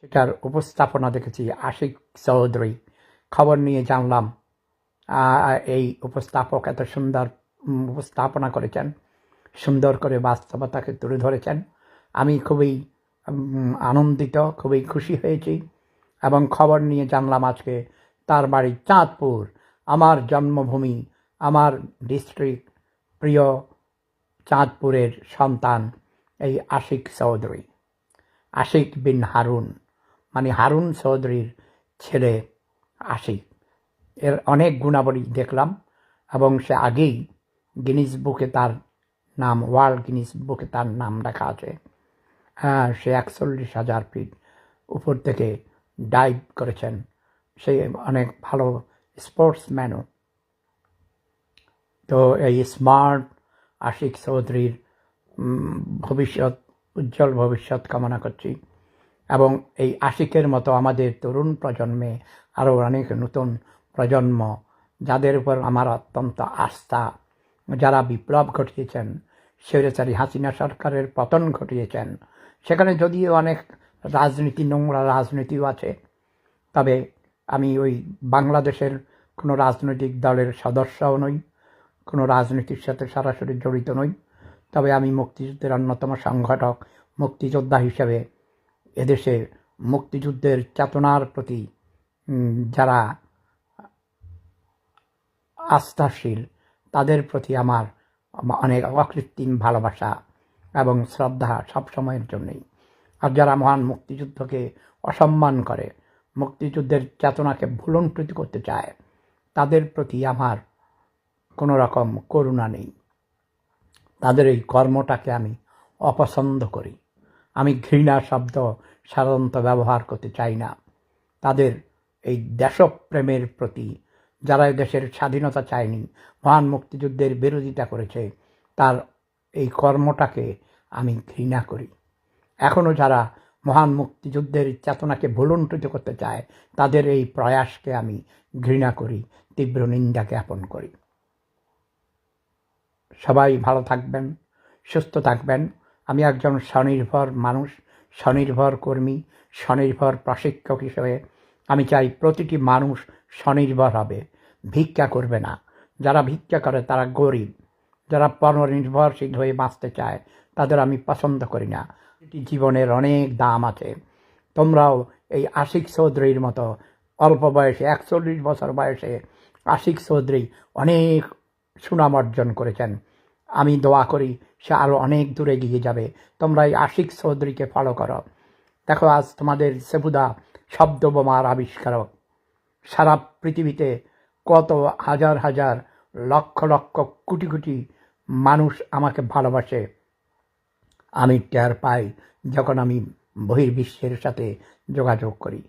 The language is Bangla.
সেটার উপস্থাপনা দেখেছি। আশিক চৌধুরী। খবর নিয়ে জানলাম এই উপস্থাপক এত সুন্দর উপস্থাপনা করেছেন, সুন্দর করে বাস্তবতাকে তুলে ধরেছেন। আমি খুবই আনন্দিত, খুবই খুশি হয়েছি এবং খবর নিয়ে জানলাম আজকে তার বাড়ি চাঁদপুর, আমার জন্মভূমি, আমার ডিস্ট্রিক্ট প্রিয় চাঁদপুরের সন্তান, এই আশিক চৌধুরী। আশিক বিন হারুন। মানে হারুন চৌধুরীর ছেলে আশিক। এর অনেক গুণাবলী দেখলাম এবং সে আগেই গিনিস বুকে তার নাম, ওয়ার্ল্ড গিনিস বুকে তার নাম লেখা আছে। হ্যাঁ সে একচল্লিশ হাজার ফিট উপর থেকে ডাইভ করেছেন। সে অনেক ভালো স্পোর্টসম্যানও। তো এই স্মার্ট আশিক চৌধুরীর ভবিষ্যৎ, উজ্জ্বল ভবিষ্যৎ কামনা করছি। এবং এই আশিকের মতো আমাদের তরুণ প্রজন্মে আরও অনেক নতুন প্রজন্ম যাদের উপর আমার অত্যন্ত আস্থা। যারা বিপ্লব ঘটিয়েছেন স্বৈরাচারী হাসিনা সরকারের পতন ঘটিয়েছেন, সেখানে যদিও অনেক রাজনীতি, নোংরা রাজনীতিও আছে, তবে আমি ওই বাংলাদেশের কোনো রাজনৈতিক দলের সদস্যও নই, কোনো রাজনীতির সাথে সরাসরি জড়িত নই, তবে আমি মুক্তিযুদ্ধের অন্যতম সংগঠক, মুক্তিযোদ্ধা হিসেবে এদেশে মুক্তিযুদ্ধের চেতনার প্রতি যারা আস্থাশীল, তাদের প্রতি আমার অনেক অকৃত্রিম ভালোবাসা এবং শ্রদ্ধা সবসময়ের জন্যই। আর যারা মহান মুক্তিযুদ্ধকে অসম্মান করে, মুক্তিযুদ্ধের চেতনাকে ভুলণ্কৃত করতে চায়, তাদের প্রতি আমার কোনো রকম করুণা নেই। তাদের এই কর্মটাকে আমি অপছন্দ করি। আমি ঘৃণা শব্দ সাধারণত ব্যবহার করতে চাই না। তাদের এই দেশপ্রেমের প্রতি যারা দেশের স্বাধীনতা চায়নি, মহান মুক্তিযুদ্ধের বিরোধিতা করেছে, তার এই কর্মটাকে আমি ঘৃণা করি। এখনও যারা মহান মুক্তিযুদ্ধের চেতনাকে ভুলুণ্ঠিত করতে চায়, তাদের এই প্রয়াসকে আমি ঘৃণা করি, তীব্র নিন্দা জ্ঞাপন করি। সবাই ভালো থাকবেন, সুস্থ থাকবেন। আমি একজন স্বনির্ভর মানুষ, স্বনির্ভর কর্মী, স্বনির্ভর প্রশিক্ষক হিসেবে আমি চাই প্রতিটি মানুষ স্বনির্ভর হবে, ভিক্ষা করবে না। যারা ভিক্ষা করে তারা গরিব। যারা পরনির্ভরশীল হয়ে বাঁচতে চায়, তাদের আমি পছন্দ করি না। এটি জীবনের অনেক দাম আছে। তোমরাও এই আশিক চৌধুরীর মতো অল্প বয়সে, একচল্লিশ বছর বয়সে আশিক চৌধুরী অনেক সুনাম অর্জন করেছেন। আমি দোয়া করি সে আরও অনেক দূরে গিয়ে যাবে। তোমরা এই আশিক চৌধুরীকে ফলো করো। দেখো আজ তোমাদের সেবুদা শব্দ বোমার আবিষ্কারক। সারা পৃথিবীতে কত হাজার হাজার লক্ষ লক্ষ কোটি কোটি মানুষ আমাকে ভালোবাসে। আমি টের পাই যখন আমি বহির্বিশ্বের সাথে যোগাযোগ করি।